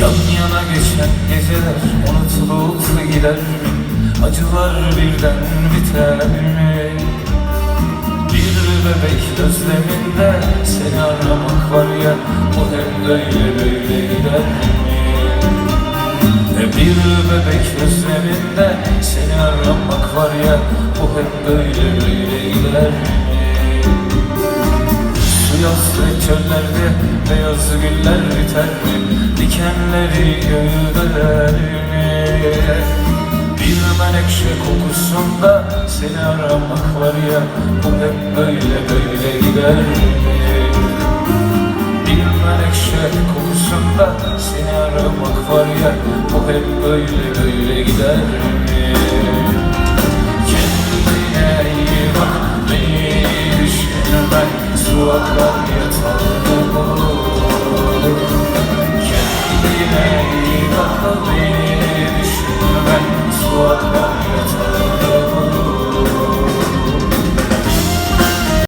Yan yana geçen geceler unutulup gider Acılar birden biter mi? Bir bebek özleminde seni aramak var ya O hem böyle böyle gider mi? Bir bebek özleminde seni aramak var ya O hem böyle böyle gider mi? Su yaslı çöllerde beyaz güller biter mi? Dikenleri gövdeler mi? Bir menekşe kokusunda seni aramak var ya Bu hep böyle böyle gider mi? Bir menekşe kokusunda seni aramak var ya Bu hep böyle böyle gider mi? Su akar yatağına olur